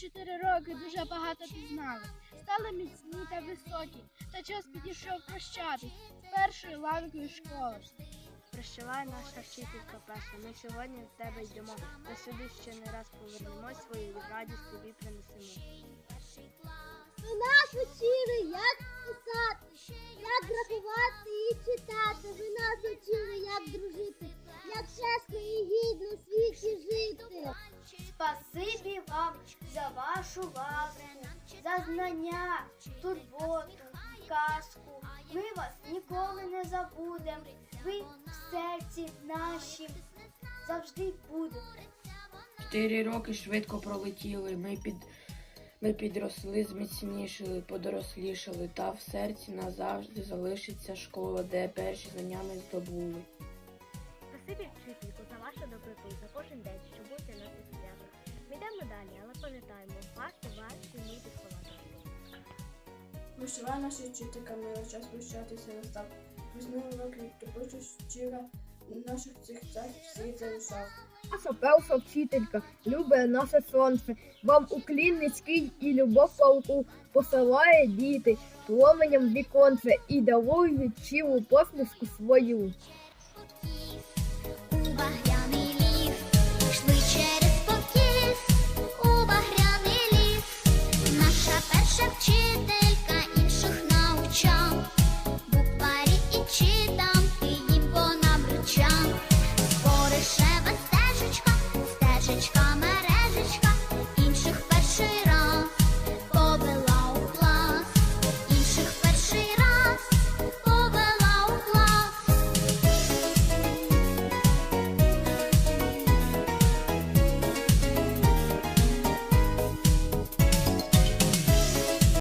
чотири роки дуже багато пізнали. Стали міцні та високі, та час підійшов прощатись з першою ланкою школи. Прощавай наша вчителька перша. Ми сьогодні в тебе йдемо. Ми сюди ще не раз повернемось, свою радість тобі принесемо. Ви нас вашу ласку, за знання, турботу, казку. Ми вас ніколи не забудемо. Ви в серці нашім завжди будете. Чотири роки швидко пролетіли. Ми під ми підросли, зміцнішили, подорослішали, та в серці назавжди залишиться школа, де перші знання ми здобули. Спасибі вчительку за вашу доброту, за кожен день, що будете нас свято. Ми йдемо далі, але пам'ятаємо, варто варто вміти сховати. Прощавай наша вчителька, мила час прощатися настав. Візьми уроки, то хочу щира наших цих царів світ залишав. Наша перша вчителька, любе наше сонце, вам уклін низький і любов палку посилає діти, променем віконце і дарує чілу посмішку свою.